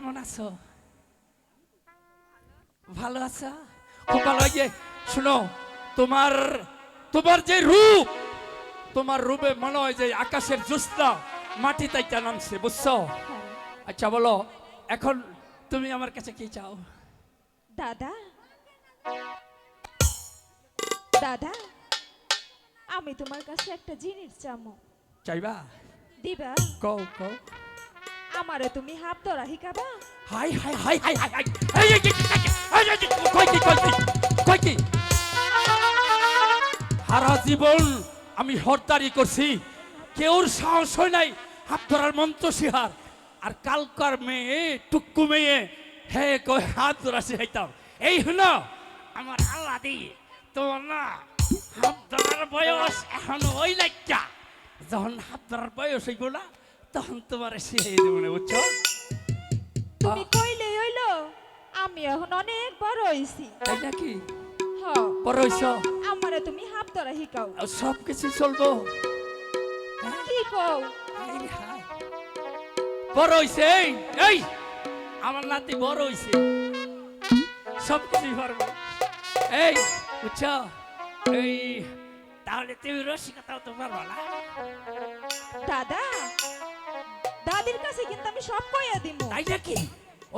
আছো? ভালো আছো? খুব ভালো যে শুনো তোমার তোমার যে রূপ তোমার রূপে মনে হয় যে আকাশের জোস্তা মাটি তাইটা নামছে বুঝছ? আচ্ছা বলো এখন তুমি আমার কাছে কি চাও? দাদা দাদা আমি তোমার কাছে একটা জিনিস চামো। চাইবা? দিবা? কও কও। আমারে তুমি হাত ধরা শিকাবা হাই হাই হাই হাই হাই হাই। এই এই এই, এই, কি কই কি কি? সারা জীবন আমি হরদারি করছি। কেউর সাহস হয় নাই হাত ধরার মন্ত্র শিহার আর কালকার মেয়ে টুক্কু মেয়ে হে কই হাত ধরা শিখাইতাম। এই হন আমার আল্লাহ দি তোমার না হাত ধরার বয়স এখন ওই লাইকা যখন হাত ধরার বয়স হইব না তখন তোমার শিখাই দেবো না বুঝছ? তুমি কইলে হইল আমি এখন অনেক বড় হইছি। তাই নাকি? হ। বড় হইছ? আমারে তুমি হাত ধরা সব কিছু চলবো? কি কও। বড় হইছে এই আমার নাতি বড় হইছে। সব কিছুই পারব এই বুঝছ? এই তাহলে তুমি রসিকতাও তো পারব না। দাদা দাদির কাছে কিন্তু আমি সব কইয়া দিমু। তাই নাকি?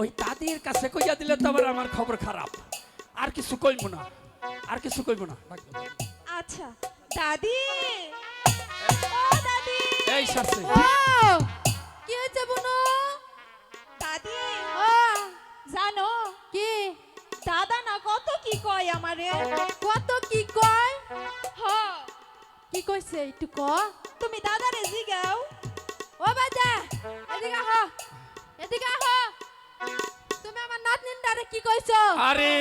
ওই দাদির কাছে কইয়া দিলে তো আবার আমার খবর খারাপ। আর কিছু কইব না। আর কিছু কইব না। আচ্ছা দাদি। ও দাদি। এই শাস্তি ও কি হয়েছে বুনু? দাদি। ও জানো কি? দাদা না কত কি কয় আমারে? কত কি কয়? হ। কি কইছে একটু ক। তুমি দাদারে জিগাও। আহ এদিকে আহ। তুমি আমার নাতনির কি কইছো? আরে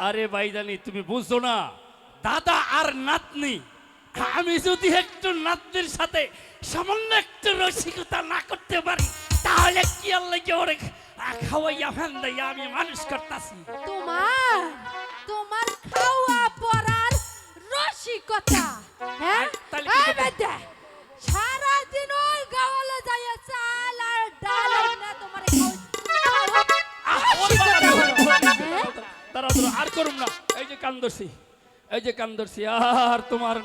আরে ভাইজানি তুমি বুঝছ না দাদা আর নাতনি আমি যদি একটু নাতনির সাথে সামান্য একটু রসিকতা না করতে পারি তাহলে কি আল্লাহ ওরে খাওয়াইয়া ফ্যান দাইয়া আমি মানুষ করতাছি? তোমার তোমার খাওয়া পড়ার রসিকতা হ্যাঁ? এই? তারা আর করুম না। এই যে কান্দরছি এই যে কান্দরছি আর তোমার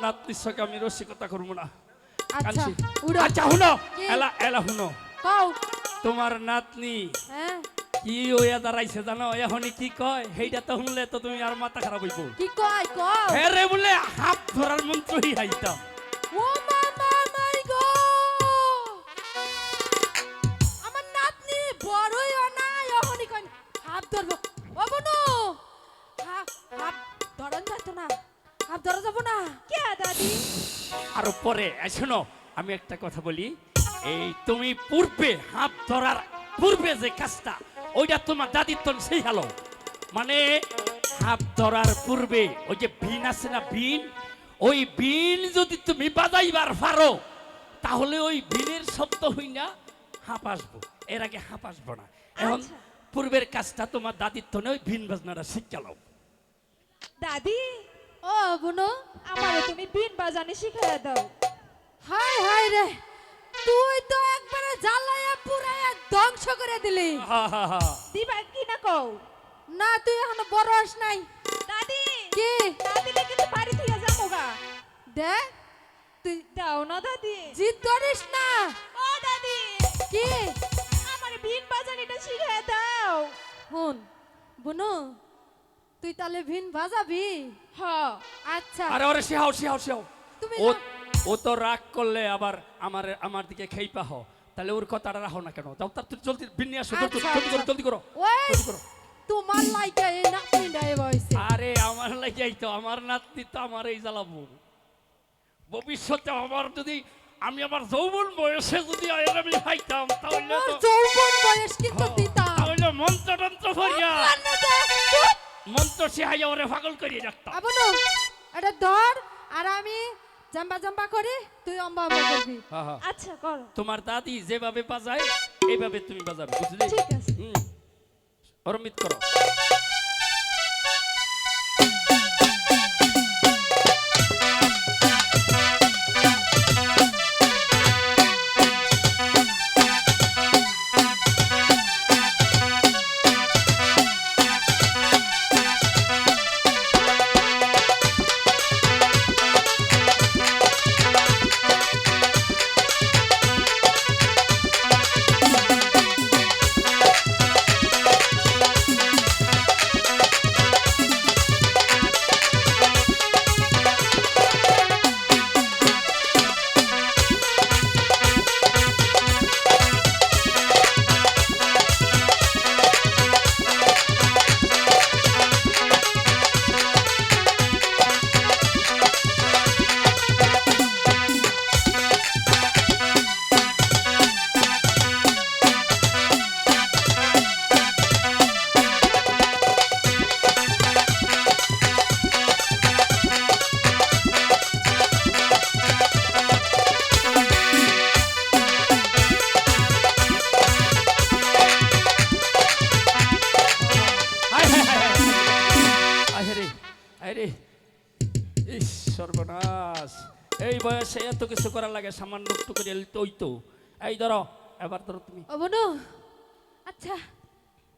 সঙ্গে আমি রসিকতা করব না। আচ্ছা আচ্ছা হুনো এলা এলা হুনো। কও। তোমার নাতনি হ্যাঁ। কি ওয়া দাঁড়াইছে জানো? এখনই কি কয়? তো শুনলে তো তুমি আর মাথা খারাপ হইব। কি কয় কও। হ্যাঁ রে বলে হাত ধরার মন্ত্রই হাইতাম। আর পরে শোনো আমি একটা কথা বলি। এই তুমি পূর্বে হাত ধরার পূর্বে যে কাজটা ওইটা তোমার দাদির তো সেই হলো। মানে হাত ধরার পূর্বে ওই যে বিন আছে না বিন? ওই বিন যদি তুমি বাজাইবার পারো তাহলে ওই বিনের শব্দ হই না হাঁপ আসব। এর আগে হাঁপ আসব না। এখন আচ্ছা। পূর্বের কাজটা তোমার দাদির তো ওই বিন বাজনাটা শিখালাও দাদি ও বনু আমারে তুমি বিন বাজানে শিখাইয়া দাও। হাই হাই রে তুই তো একবারে জ্বালায়া পুরায়া ধ্বংস করে দিলি। হা হা হা। দিবা কি না কও? না তুই এখনও বড় হস নাই। দাদি কি? দাদিলে কিন্তু বাড়ি থেকে যাব গা। দেখ তুই দাও না দাদি। জিদ ধরিস না। ও দাদি। কি? আমার বিন বাজানিটা শিখাইয়া দাও। হুন বুনু তুই তাহলে ভিন বাজাবি? হ। আচ্ছা। আরে ওরে শিহাও শিহাও শিহাও তুমি ও ও তো রাগ করলে আবার আমার আমার দিকে খেই পাহ তাহলে ওর কথাটা রাখো না কেন? যাও তার তুই জলদি বিন্যাস জলদি আচ্ছা, জলদি করো আচ্ছা। জলদি করো জলদি করো। তোমার লাইকা এই নাতনি ডাই বইছে। আরে আমার লাগাই তো আমার নাতনি তো আমার এই জ্বালাবো ভবিষ্যতে আমার যদি আমি আমার যৌবন বয়সে যদি আয়ের আমি খাইতাম তাহলে তো যৌবন বয়স কিন্তু দিতাম। তাহলে মন্ত্র টন্ত্র ভরিয়া। মন্ত্র শিহাইয়া ওরে পাগল করিয়ে রাখতাম আবনু এটা ধর আর আমি জাম্বা জাম্বা করি তুই অম্বা অম্বা করবি। হ্যাঁ, হ্যাঁ। আচ্ছা কর। তোমার দাদি যেভাবে বাজায় এইভাবে তুমি বাজাবে বুঝলি? ঠিক আছে। হুম। অরমিত করো। বয়সে এত কিছু করার লাগে সামান্য একটু করে ওই তো। এই ধরো এবার ধরো তুমি। ও বনু আচ্ছা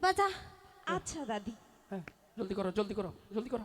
বাজা। আচ্ছা দাদি। হ্যাঁ জলদি করো জলদি করো জলদি করো।